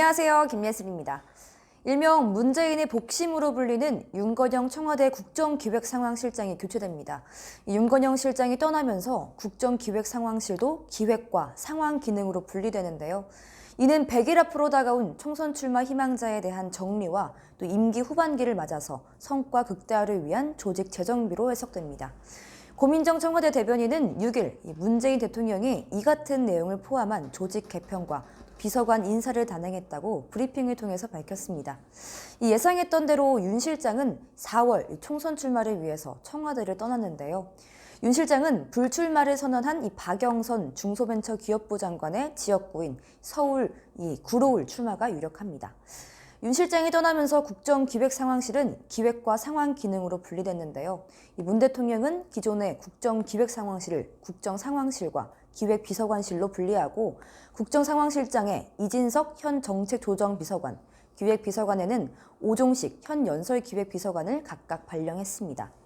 안녕하세요. 김예슬입니다. 일명 문재인의 복심으로 불리는 윤건영 청와대 국정기획상황실장이 교체됩니다. 이 윤건영 실장이 떠나면서 국정기획상황실도 기획과 상황 기능으로 분리되는데요. 이는 100일 앞으로 다가온 총선 출마 희망자에 대한 정리와 또 임기 후반기를 맞아서 성과 극대화를 위한 조직 재정비로 해석됩니다. 고민정 청와대 대변인은 6일 이 문재인 대통령이 이 같은 내용을 포함한 조직 개편과 비서관 인사를 단행했다고 브리핑을 통해서 밝혔습니다. 이 예상했던 대로 윤 실장은 4월 이 총선 출마를 위해서 청와대를 떠났는데요. 윤 실장은 불출마를 선언한 이 박영선 중소벤처기업부 장관의 지역구인 서울 이 구로울 출마가 유력합니다. 윤 실장이 떠나면서 국정기획상황실은 기획과 상황 기능으로 분리됐는데요. 이문 대통령은 기존의 국정기획상황실을 국정상황실과 기획비서관실로 분리하고 국정상황실장에 이진석 현 정책조정비서관, 기획비서관에는 오종식 현 연설기획비서관을 각각 발령했습니다.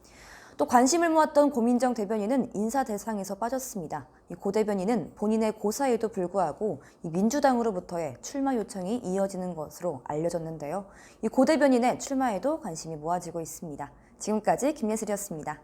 또 관심을 모았던 고민정 대변인은 인사 대상에서 빠졌습니다. 이고 대변인은 본인의 고사에도 불구하고 이 민주당으로부터의 출마 요청이 이어지는 것으로 알려졌는데요. 이 고 대변인의 출마에도 관심이 모아지고 있습니다. 지금까지 김예슬이었습니다.